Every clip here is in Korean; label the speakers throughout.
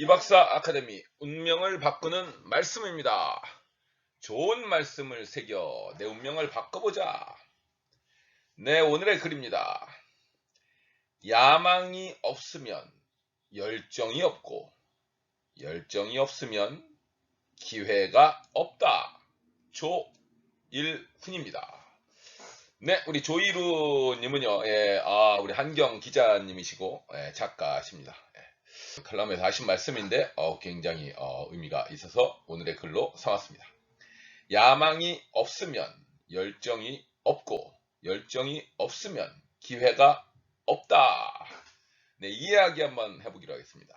Speaker 1: 이박사 아카데미 운명을 바꾸는 말씀입니다. 좋은 말씀을 새겨 내 운명을 바꿔보자. 네, 오늘의 글입니다. 야망이 없으면 열정이 없고, 열정이 없으면 기회가 없다. 조일훈입니다. 네, 우리 조이루님은요, 예, 아, 우리 한경 기자님이시고, 예, 작가십니다. 예. 칼럼에서 하신 말씀인데, 어, 굉장히, 어, 의미가 있어서 오늘의 글로 삼았습니다. 야망이 없으면 열정이 없고, 열정이 없으면 기회가 없다. 네, 이 이야기 한번 해보기로 하겠습니다.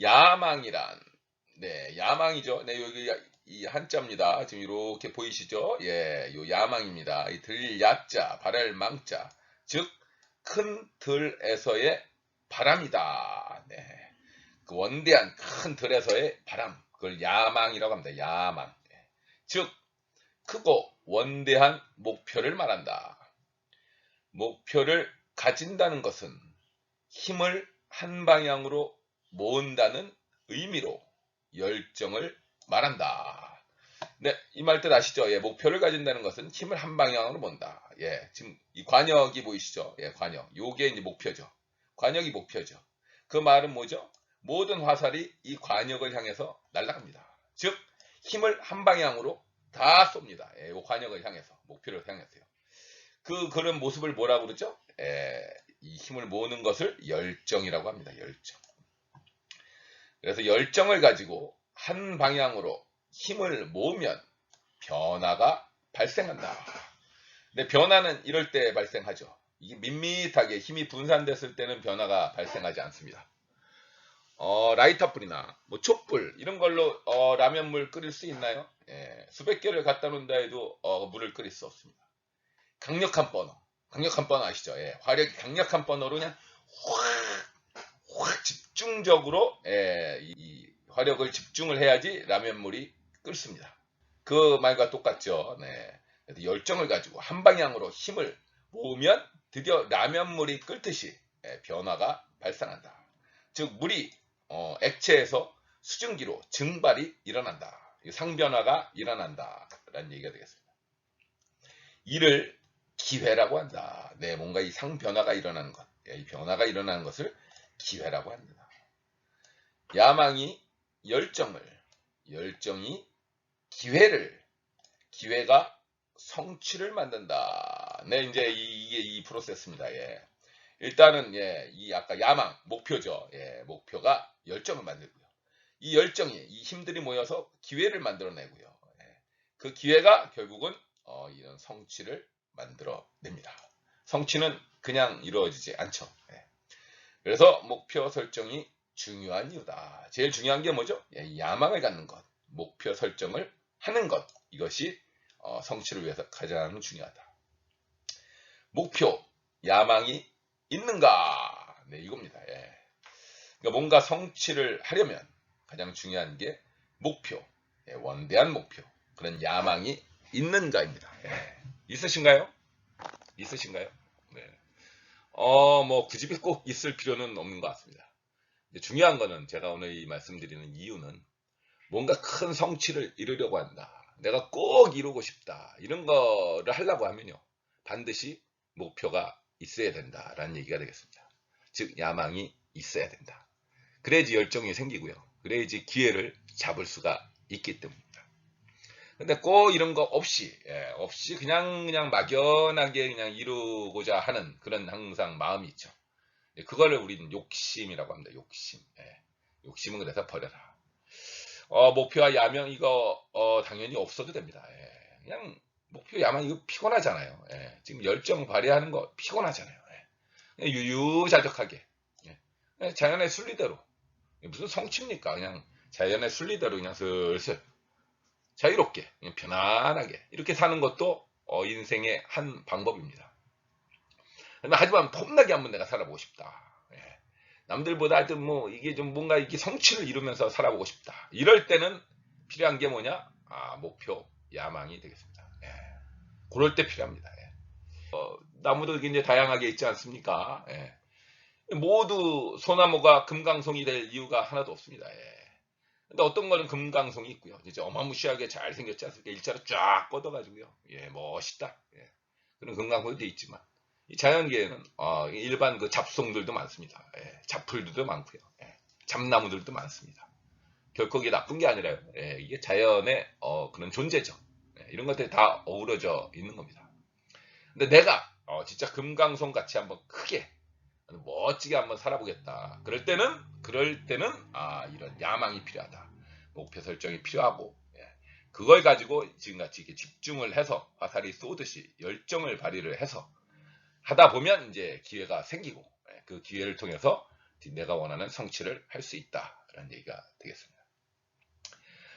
Speaker 1: 야망이란, 네, 야망이죠. 네, 여기 이 한자입니다. 지금 이렇게 보이시죠? 예, 요 야망입니다. 이 들야자, 발할 망자, 즉 큰 들에서의 바람이다. 네, 그 원대한 큰 들에서의 바람, 그걸 야망이라고 합니다. 야망. 예. 즉 크고 원대한 목표를 말한다. 목표를 가진다는 것은 힘을 한 방향으로 모은다는 의미로 열정을 말한다. 네, 이 말 뜻 아시죠? 예, 목표를 가진다는 것은 힘을 한 방향으로 본다. 예, 지금 이 관역이 보이시죠? 예, 관역. 요게 이제 목표죠. 관역이 목표죠. 그 말은 뭐죠? 모든 화살이 이 관역을 향해서 날아갑니다. 즉, 힘을 한 방향으로 다 쏩니다. 예, 요 관역을 향해서, 목표를 향해서요. 그, 그런 모습을 뭐라고 그러죠? 예, 이 힘을 모으는 것을 열정이라고 합니다. 열정. 그래서 열정을 가지고 한 방향으로 힘을 모으면 변화가 발생한다. 근데 변화는 이럴 때 발생하죠. 이게 밋밋하게 힘이 분산됐을 때는 변화가 발생하지 않습니다. 어, 라이터 불이나 뭐 촛불 이런 걸로 어, 라면물 끓일 수 있나요? 예, 수백 개를 갖다 놓는다 해도 어, 물을 끓일 수 없습니다. 강력한 버너, 강력한 버너 아시죠? 예, 화력이 강력한 버너로 그냥 확, 확 집중적으로 예, 이 화력을 집중을 해야지 라면물이 끓습니다. 그 말과 똑같죠. 네. 열정을 가지고 한 방향으로 힘을 모으면 드디어 라면물이 끓듯이 예, 변화가 발생한다. 즉 물이 어, 액체에서 수증기로 증발이 일어난다. 상변화가 일어난다 라는 얘기가 되겠습니다. 이를 기회라고 한다. 네, 뭔가 이 상변화가 일어나는 것, 예, 이 변화가 일어나는 것을 기회라고 합니다. 야망이 열정을, 열정이 기회를, 기회가 성취를 만든다. 네, 이제 이, 이게 이 프로세스입니다. 예. 일단은 예, 이 아까 야망 목표죠. 예, 목표가 열정을 만들고요. 이 열정이 이 힘들이 모여서 기회를 만들어내고요. 예, 그 기회가 결국은 어, 이런 성취를 만들어냅니다. 성취는 그냥 이루어지지 않죠. 예. 그래서 목표 설정이 중요한 이유다. 제일 중요한 게 뭐죠? 예, 야망을 갖는 것, 목표 설정을 하는 것 이것이 어, 성취를 위해서 가장 중요하다. 목표, 야망이 있는가? 네, 이겁니다. 예. 그러니까 뭔가 성취를 하려면 가장 중요한 게 목표, 예, 원대한 목표, 그런 야망이 있는가입니다. 예. 있으신가요? 있으신가요? 네. 어, 뭐, 그 집이 꼭 있을 필요는 없는 것 같습니다. 중요한 거는 제가 오늘 이 말씀드리는 이유는 뭔가 큰 성취를 이루려고 한다. 내가 꼭 이루고 싶다. 이런 거를 하려고 하면요. 반드시 목표가 있어야 된다라는 얘기가 되겠습니다. 즉 야망이 있어야 된다. 그래야지 열정이 생기고요. 그래야지 기회를 잡을 수가 있기 때문입니다. 근데 꼭 이런 거 없이 예, 없이 그냥 그냥 막연하게 그냥 이루고자 하는 그런 항상 마음이 있죠. 예, 그거를 우리는 욕심이라고 합니다. 욕심. 예, 욕심은 그래서 버려라. 어, 목표와 야망 이거 어, 당연히 없어도 됩니다. 예, 그냥 목표 야망 이거 피곤하잖아요. 예, 지금 열정 발휘하는 거 피곤하잖아요. 예, 유유자적하게 예, 자연의 순리대로 무슨 성취입니까? 그냥 자연의 순리대로 그냥 슬슬 자유롭게 그냥 편안하게 이렇게 사는 것도 어, 인생의 한 방법입니다. 하지만 폼나게 한번 내가 살아보고 싶다. 예. 남들보다 하여튼 뭐 이게 좀 뭔가 이렇게 성취를 이루면서 살아보고 싶다. 이럴 때는 필요한 게 뭐냐? 아, 목표, 야망이 되겠습니다. 예. 그럴 때 필요합니다. 예. 어, 나무도 이제 다양하게 있지 않습니까? 예. 모두 소나무가 금강송이 될 이유가 하나도 없습니다. 예. 근데 어떤 거는 금강송이 있고요. 이제 어마무시하게 잘 생겼지 않습니까? 일자로 쫙 뻗어가지고요. 예, 멋있다. 예. 그런 금강송이 돼 있지만 이 자연계에는 어, 일반 그 잡송들도 많습니다. 예, 잡풀들도 많고요. 예, 잡나무들도 많습니다. 결코 이게 나쁜 게 아니라요. 예, 이게 자연의 어, 그런 존재죠. 예, 이런 것들이 다 어우러져 있는 겁니다. 근데 내가 어, 진짜 금강송 같이 한번 크게 멋지게 한번 살아보겠다. 그럴 때는 그럴 때는 아 이런 야망이 필요하다. 목표 설정이 필요하고 예, 그걸 가지고 지금같이 이렇게 집중을 해서 화살이 쏘듯이 열정을 발휘를 해서 하다 보면 이제 기회가 생기고 예, 그 기회를 통해서 내가 원하는 성취를 할 수 있다라는 얘기가 되겠습니다.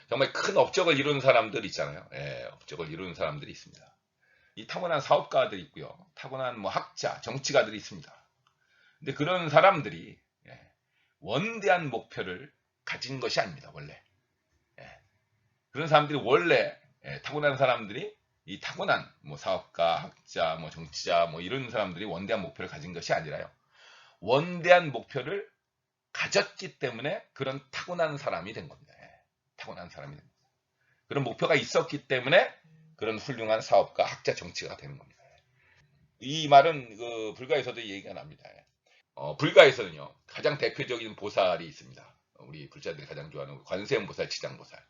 Speaker 1: 정말 큰 업적을 이룬 사람들 있잖아요. 예, 업적을 이룬 사람들이 있습니다. 이 타고난 사업가들이 있고요. 타고난 뭐 학자, 정치가들이 있습니다. 근데 그런 사람들이 예, 원대한 목표를 가진 것이 아닙니다. 원래 예, 그런 사람들이 원래 예, 타고난 사람들이 이 타고난 뭐 사업가, 학자, 뭐 정치자, 뭐 이런 사람들이 원대한 목표를 가진 것이 아니라요. 원대한 목표를 가졌기 때문에 그런 타고난 사람이 된 겁니다. 예, 타고난 사람이 된 겁니다. 그런 목표가 있었기 때문에 그런 훌륭한 사업가, 학자, 정치가 되는 겁니다. 이 말은 그 불가에서도 얘기가 납니다. 어, 불가에서는요 가장 대표적인 보살이 있습니다. 우리 불자들이 가장 좋아하는 관세음보살, 지장보살.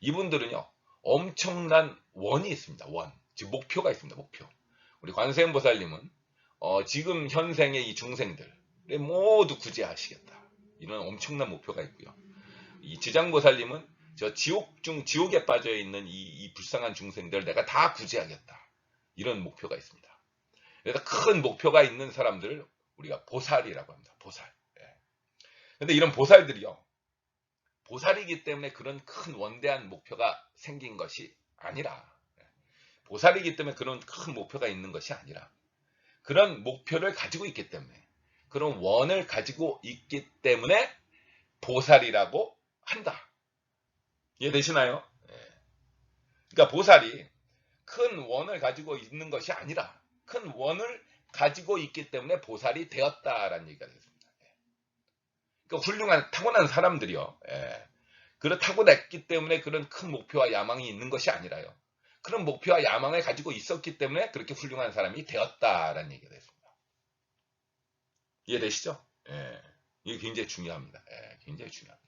Speaker 1: 이분들은요 엄청난 원이 있습니다. 원, 즉 목표가 있습니다. 목표. 우리 관세음보살님은 어, 지금 현생의 이 중생들 모두 구제하시겠다. 이런 엄청난 목표가 있고요. 이 지장보살님은 저 지옥 중 지옥에 빠져 있는 이, 이 불쌍한 중생들 내가 다 구제하겠다. 이런 목표가 있습니다. 그래서 큰 목표가 있는 사람들을 우리가 보살이라고 합니다. 보살. 예. 근데 이런 보살들이요. 보살이기 때문에 그런 큰 원대한 목표가 생긴 것이 아니라 예. 보살이기 때문에 그런 큰 목표가 있는 것이 아니라 그런 목표를 가지고 있기 때문에 그런 원을 가지고 있기 때문에 보살이라고 한다. 이해되시나요? 예. 그러니까 보살이 큰 원을 가지고 있는 것이 아니라 큰 원을 가지고 있기 때문에 보살이 되었다라는 얘기가 됐습니다. 예. 그러니까 훌륭한 타고난 사람들이요. 예. 그렇 타고났기 때문에 그런 큰 목표와 야망이 있는 것이 아니라요. 그런 목표와 야망을 가지고 있었기 때문에 그렇게 훌륭한 사람이 되었다라는 얘기가 됐습니다. 이해되시죠? 예. 이게 굉장히 중요합니다. 예. 굉장히 중요합니다.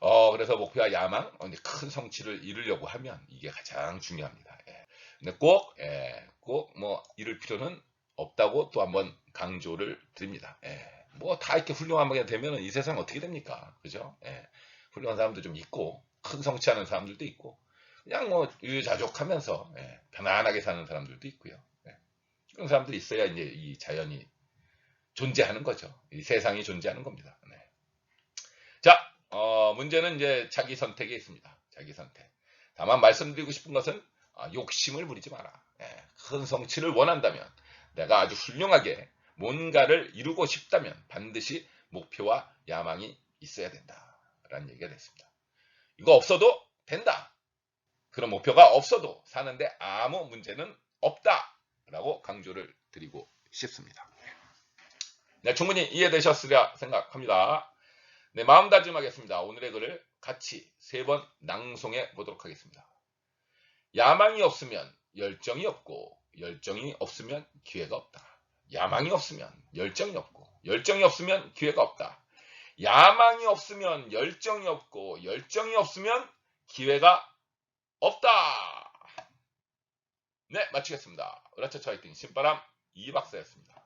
Speaker 1: 어, 그래서 목표와 야망, 어, 큰 성취를 이루려고 하면 이게 가장 중요합니다. 예. 근데 꼭, 예, 꼭 뭐 이룰 필요는 없다고 또 한번 강조를 드립니다. 예. 뭐다 이렇게 훌륭하게 되면 이 세상 어떻게 됩니까? 그죠? 예. 훌륭한 사람도 좀 있고, 큰 성취하는 사람들도 있고, 그냥 뭐 유유자족하면서 예, 편안하게 사는 사람들도 있고요. 예. 그런 사람들이 있어야 이제 이 자연이 존재하는 거죠. 이 세상이 존재하는 겁니다. 네. 자, 어, 문제는 이제 자기 선택에 있습니다. 자기 선택. 다만 말씀드리고 싶은 것은 아, 욕심을 부리지 마라. 예, 큰 성취를 원한다면 내가 아주 훌륭하게 뭔가를 이루고 싶다면 반드시 목표와 야망이 있어야 된다. 라는 얘기가 됐습니다. 이거 없어도 된다. 그런 목표가 없어도 사는데 아무 문제는 없다. 라고 강조를 드리고 싶습니다. 네, 충분히 이해되셨으리라 생각합니다. 네, 마음 다짐하겠습니다. 오늘의 글을 같이 세 번 낭송해 보도록 하겠습니다. 야망이 없으면 열정이 없고 열정이 없으면 기회가 없다. 야망이 없으면 열정이 없고 열정이 없으면 기회가 없다. 야망이 없으면 열정이 없고 열정이 없으면 기회가 없다. 네, 마치겠습니다. 으라차차 화이팅 신바람 이박사였습니다.